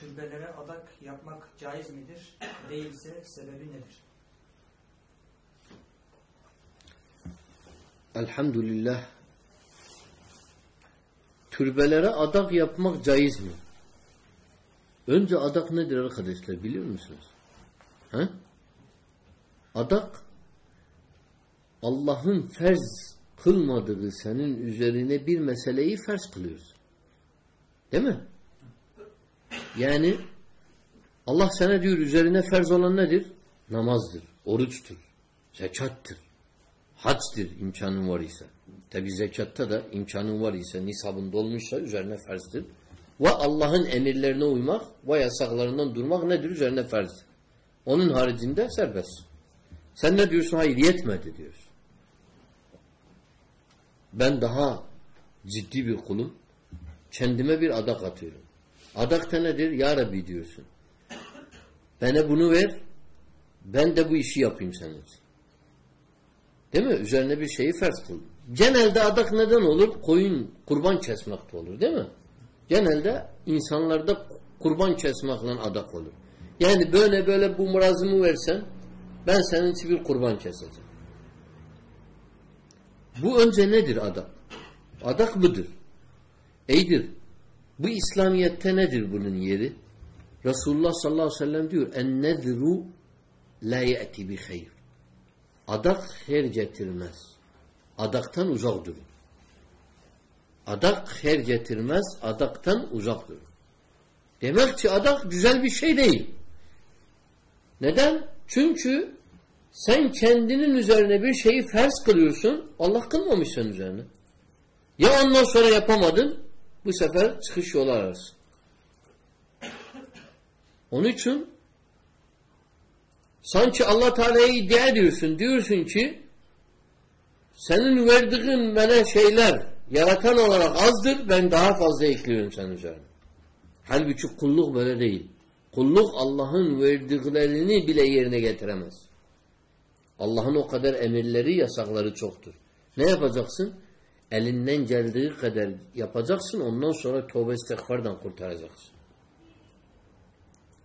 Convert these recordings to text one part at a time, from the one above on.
türbelere adak yapmak caiz midir? Değilse sebebi nedir? Elhamdülillah türbelere adak yapmak caiz mi? Önce adak nedir arkadaşlar biliyor musunuz? He? Adak Allah'ın ferz kılmadığı senin üzerine bir meseleyi ferz kılıyorsun. Değil mi? Yani Allah sana diyor üzerine ferz olan nedir? Namazdır, oruçtur, zekattır, hacdır imkanın var ise. Tabi zekatta da imkanın var ise, nisabın dolmuşsa üzerine ferzdir. Ve Allah'ın emirlerine uymak ve yasaklarından durmak nedir? Üzerine ferzdir. Onun haricinde serbest. Sen ne diyorsun? Hayır yetmedi diyorsun. Ben daha ciddi bir kulum. Kendime bir adak atıyorum. Adak da nedir? Ya Rabbi diyorsun. Bana bunu ver. Ben de bu işi yapayım senin için. Değil mi? Üzerine bir şeyi ferz kıl. Genelde adak neden olur? Koyun kurban kesmekte olur. Değil mi? Genelde insanlarda kurban kesmekle adak olur. Yani böyle böyle bu murazımı versen ben senin için bir kurban keseceğim. Bu önce nedir adak? Adak budur. Eydir. Bu İslamiyet'te nedir bunun yeri? Resulullah sallallahu aleyhi ve sellem diyor en nedru la ye'ti bi hayr. Adak her getirmez. Adaktan uzak durun. Adak her getirmez. Adaktan uzak durun. Demek ki adak güzel bir şey değil. Neden? Çünkü sen kendinin üzerine bir şeyi ferz kılıyorsun. Allah kılmamış senin üzerine. Ya ondan sonra yapamadın bu sefer çıkış yolu ararsın. Onun için sanki Allah Teala'ya iddia ediyorsun. Diyorsun ki senin verdiğin bana şeyler yaratan olarak azdır. Ben daha fazla ekliyorum senin üzerine. Halbuki kulluk böyle değil. Kulluk Allah'ın verdiklerini bile yerine getiremez. Allah'ın o kadar emirleri, yasakları çoktur. Ne yapacaksın? Elinden geldiği kadar yapacaksın. Ondan sonra tövbe istiğfardan kurtaracaksın.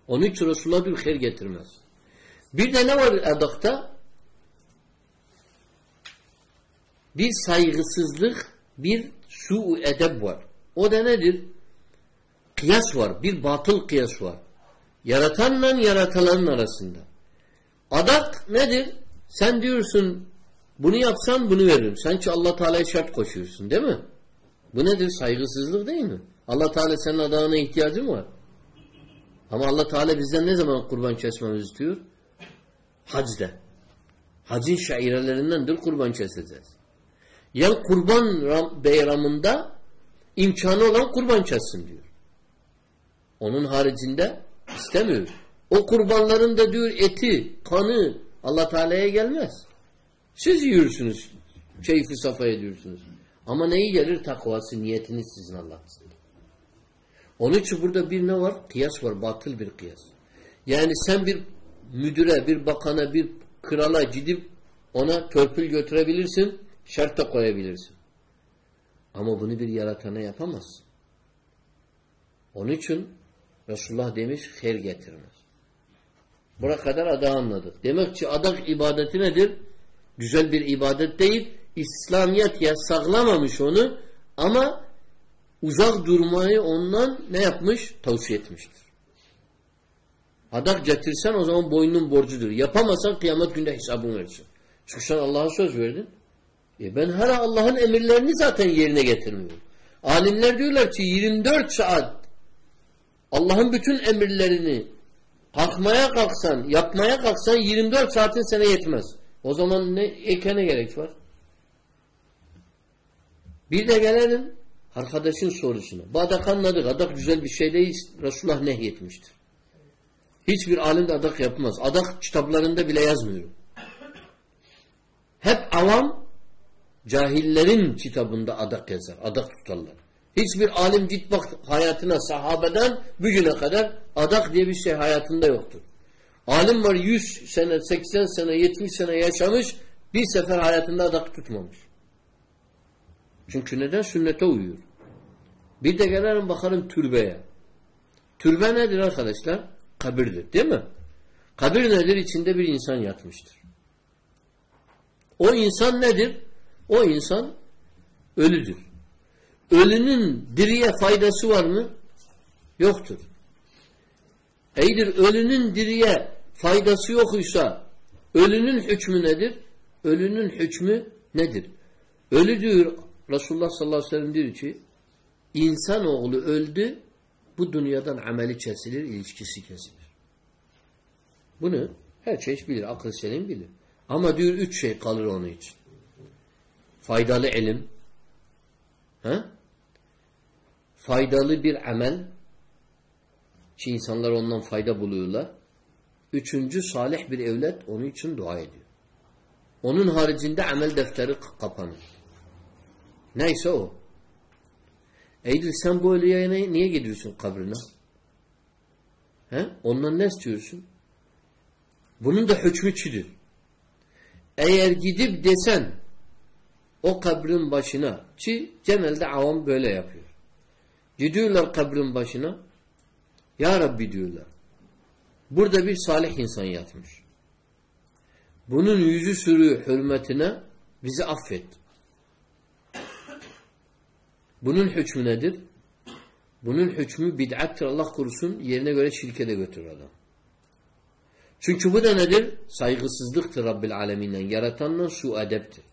Onun için Resulullah bir hayır getirmez. Bir de ne var adakta? Bir saygısızlık, bir su edeb var. O da nedir? Kıyas var. Bir batıl kıyas var. Yaratanla yaratılanın arasında. Adak nedir? Sen diyorsun bunu yapsan bunu veririm. Sanki Allah Teala'ya şart koşuyorsun değil mi? Bu nedir? Saygısızlık değil mi? Allah Teala senin adağına ihtiyacın var. Ama Allah Teala bizden ne zaman kurban kesmemizi istiyor? Hacda. Hacin şairelerindendir kurban keseceğiz. Ya kurban bayramında imkanı olan kurban kessin diyor. Onun haricinde istemiyor. O kurbanların da diyor eti, kanı Allah Teala'ya gelmez. Siz yiyorsunuz. Keyfi safa ediyorsunuz. Ama neyi gelir? Takvası, niyetiniz sizin Allah'ın. Onun için burada bir ne var? Kıyas var. Batıl bir kıyas. Yani sen bir müdüre, bir bakana, bir krala gidip ona törpül götürebilirsin. Şart da koyabilirsin. Ama bunu bir yaratana yapamazsın. Onun için Resulullah demiş her getirmez. Buraya kadar adı anladık. Demek ki adak ibadeti nedir? Güzel bir ibadet değil. İslamiyet yasaklamamış onu ama uzak durmayı ondan ne yapmış? Tavsiye etmiştir. Adak getirsen o zaman boynunun borcudur. Yapamazsan kıyamet günde hesabını verirsin. Çünkü sen Allah'a söz verdin. E ben her Allah'ın emirlerini zaten yerine getirmiyorum. Alimler diyorlar ki 24 saat Allah'ın bütün emirlerini kalkmaya kalksan, yapmaya kalksan 24 saatin sana yetmez. O zaman ne ekene gerek var? Bir de gelelim arkadaşın sorusuna. Bu adak anladık. Adak güzel bir şey değil. Resulullah nehyetmiştir. Hiçbir alim de adak yapmaz. Adak kitaplarında bile yazmıyor. Hep avam cahillerin kitabında adak yazar. Adak tutarlar. Hiçbir alim git bak hayatına sahabeden bugüne kadar adak diye bir şey hayatında yoktur. Alim var 100 sene, 80 sene, 70 sene yaşamış bir sefer hayatında adak tutmamış. Çünkü neden? Sünnete uyuyor. Bir de gelelim bakalım türbeye. Türbe nedir arkadaşlar? Kabirdir değil mi? Kabir nedir? İçinde bir insan yatmıştır. O insan nedir? O insan ölüdür. Ölünün diriye faydası var mı? Yoktur. Eydir ölünün diriye faydası yokuysa ölünün hükmü nedir? Ölünün hükmü nedir? Ölü diyor Resulullah sallallahu aleyhi ve sellem diyor ki insanoğlu öldü bu dünyadan ameli kesilir, ilişkisi kesilir. Bunu her şey bilir, akıl selim bilir. Ama diyor üç şey kalır onun için. Faydalı ilim, he? faydalı bir amel, ki insanlar ondan fayda buluyorlar. Üçüncü salih bir evlat onun için dua ediyor. Onun haricinde amel defteri kapanır. Neyse o. Eydil sen bu ölüye niye gidiyorsun kabrine? He? Ondan ne istiyorsun? Bunun da hükmü çidir. Eğer gidip desen o kabrin başına ki genelde avam böyle yapıyor. Gidiyorlar kabrin başına Ya Rabbi diyorlar. Burada bir salih insan yatmış. Bunun yüzü sürü hürmetine bizi affet. Bunun hükmü nedir? Bunun hükmü bid'attir Allah korusun yerine göre şirke de götürür adam. Çünkü bu da nedir? Saygısızlıktır Rabbil Aleminden. Yaratanla su edeptir.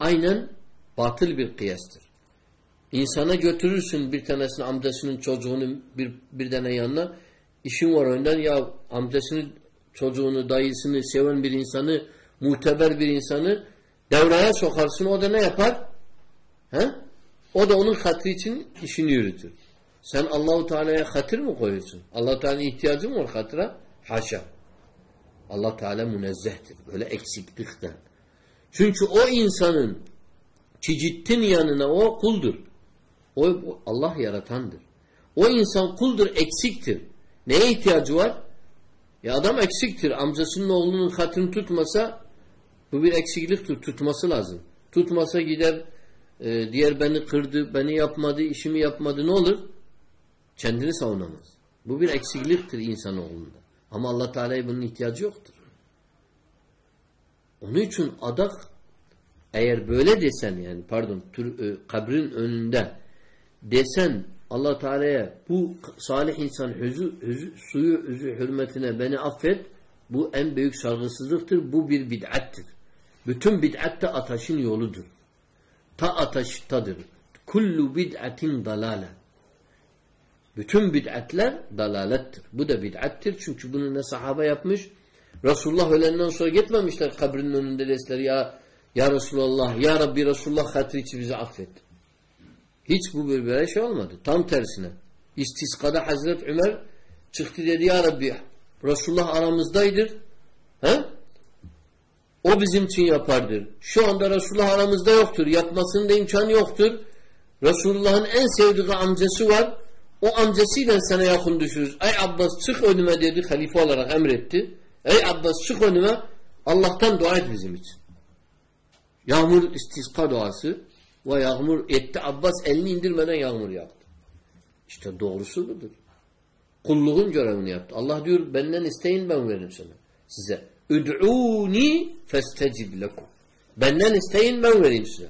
Aynen batıl bir kıyastır. İnsana götürürsün bir tanesini amcasının çocuğunu bir, bir tane yanına işin var önden ya amcasını çocuğunu dayısını seven bir insanı muteber bir insanı devreye sokarsın o da ne yapar? He? O da onun hatırı için işini yürütür. Sen Allahu Teala'ya hatır mı koyuyorsun? Allah Teala'nın ihtiyacı mı var hatıra? Haşa. Allah Teala münezzehtir. Böyle eksiklikten. Çünkü o insanın çicittin yanına o kuldur. O Allah yaratandır. O insan kuldur, eksiktir. Neye ihtiyacı var? Ya adam eksiktir. Amcasının oğlunun hatını tutmasa bu bir eksikliktir. Tutması lazım. Tutmasa gider e, diğer beni kırdı, beni yapmadı, işimi yapmadı ne olur? Kendini savunamaz. Bu bir eksikliktir insanoğlunda. Ama Allah Teala'ya bunun ihtiyacı yoktur. Onun için adak eğer böyle desen yani pardon tür, e, kabrin önünde desen Allah Teala'ya bu salih insan hüzü, hüzü, suyu hüzü hürmetine beni affet bu en büyük saygısızlıktır. Bu bir bid'attir. Bütün bid'at da ataşın yoludur. Ta ataştadır. Kullu bid'atin dalale. Bütün bid'atler dalalettir. Bu da bid'attir. Çünkü bunu ne sahaba yapmış? Resulullah ölenden sonra gitmemişler kabrinin önünde deseler ya ya Resulullah, ya Rabbi Resulullah hatırı için bizi affet. Hiç bu bir böyle şey olmadı. Tam tersine. İstiskada Hazret Ömer çıktı dedi ya Rabbi Resulullah aramızdaydır. He? O bizim için yapardır. Şu anda Resulullah aramızda yoktur. Yapmasının da imkanı yoktur. Resulullah'ın en sevdiği amcası var. O amcasıyla sana yakın düşürüz. Ey Abbas çık önüme dedi. Halife olarak emretti. Ey Abbas çık önüme. Allah'tan dua et bizim için. Yağmur istiska duası ve yağmur etti. Abbas elini indirmeden yağmur yaptı. İşte doğrusu budur. Kulluğun görevini yaptı. Allah diyor benden isteyin ben veririm sana. Size. Üd'uni festecib lekum. Benden isteyin ben vereyim size.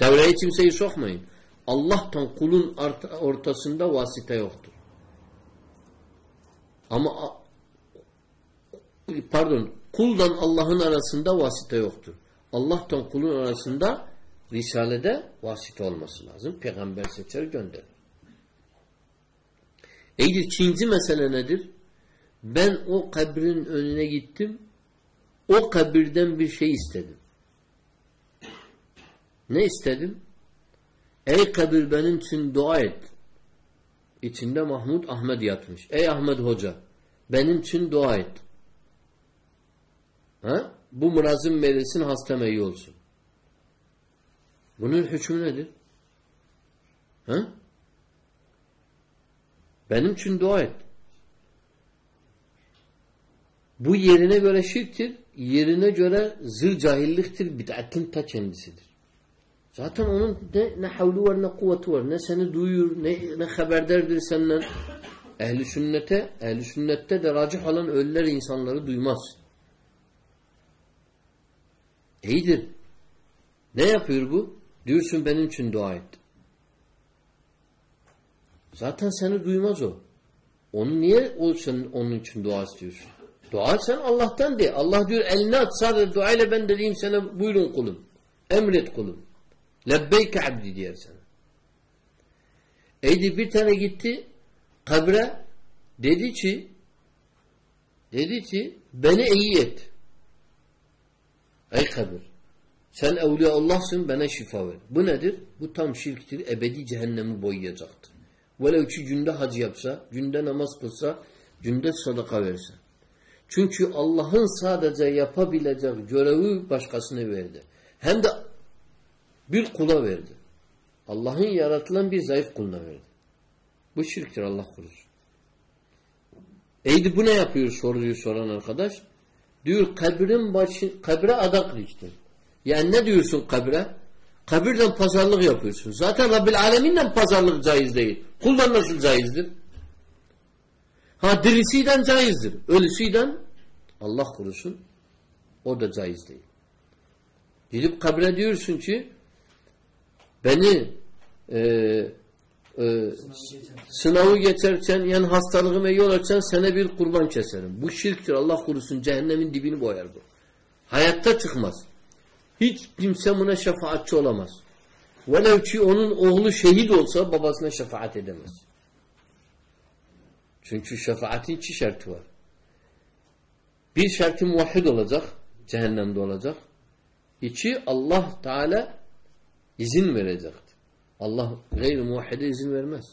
Devreye kimseyi sokmayın. Allah'tan kulun ortasında vasite yoktur. Ama pardon kuldan Allah'ın arasında vasite yoktur. Allah'tan kulun arasında Risalede vasite olması lazım. Peygamber seçer gönderir. Eydir ikinci mesele nedir? Ben o kabrin önüne gittim. O kabirden bir şey istedim. Ne istedim? Ey kabir benim için dua et. İçinde Mahmud Ahmet yatmış. Ey Ahmet Hoca benim için dua et. Ha? Bu mırazın meylesin hastama iyi olsun. Bunun hükmü nedir? Ha? Benim için dua et. Bu yerine göre şirktir, yerine göre zır cahilliktir, bid'atin ta kendisidir. Zaten onun ne, ne havlu var ne kuvveti var. Ne seni duyuyor, ne, ne haberdardır senden. Ehli sünnete, ehli sünnette de racih olan ölüler insanları duymaz. İyidir. Ne yapıyor bu? Diyorsun benim için dua et. Zaten seni duymaz o. Onu niye o senin onun için dua istiyorsun? Dua sen Allah'tan de. Allah diyor elini at sadece dua ile ben dediğim sana buyurun kulum. Emret kulum. Lebbeyke abdi diyer sana. Eydi bir tane gitti kabre dedi ki dedi ki beni iyi et. Ey kabir sen evliya Allah'sın bana şifa ver. Bu nedir? Bu tam şirktir. Ebedi cehennemi boyayacaktır. Velev ki günde hac yapsa, günde namaz kılsa, günde sadaka verse. Çünkü Allah'ın sadece yapabilecek görevi başkasına verdi. Hem de bir kula verdi. Allah'ın yaratılan bir zayıf kuluna verdi. Bu şirktir Allah korusun. Eydi bu ne yapıyor soruyu soran arkadaş. Diyor kabrin başı, kabre adak diktin. Yani ne diyorsun kabre? Kabirden pazarlık yapıyorsun. Zaten Rabbil Alemin'den pazarlık caiz değil. Kuldan nasıl caizdir? Ha dirisiyle caizdir. Ölüsüyle Allah korusun o da caiz değil. Gidip kabre diyorsun ki beni e, e, sınavı geçerken yani hastalığıma yol açan sana bir kurban keserim. Bu şirktir. Allah korusun cehennemin dibini boyar bu. Hayatta çıkmaz. Hiç kimse buna şefaatçi olamaz. Velev ki onun oğlu şehit olsa babasına şefaat edemez. Çünkü şefaatin iki şartı var. Bir şartı muvahhid olacak. Cehennemde olacak. İki Allah Teala izin verecektir. Allah gayri muvahhide izin vermez.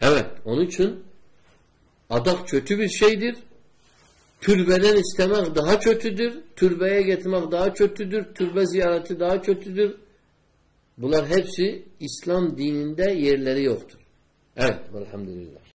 Evet. Onun için adak kötü bir şeydir. Türbeden istemek daha kötüdür. Türbeye getirmek daha kötüdür. Türbe ziyareti daha kötüdür. Bunlar hepsi İslam dininde yerleri yoktur. Evet. Elhamdülillah.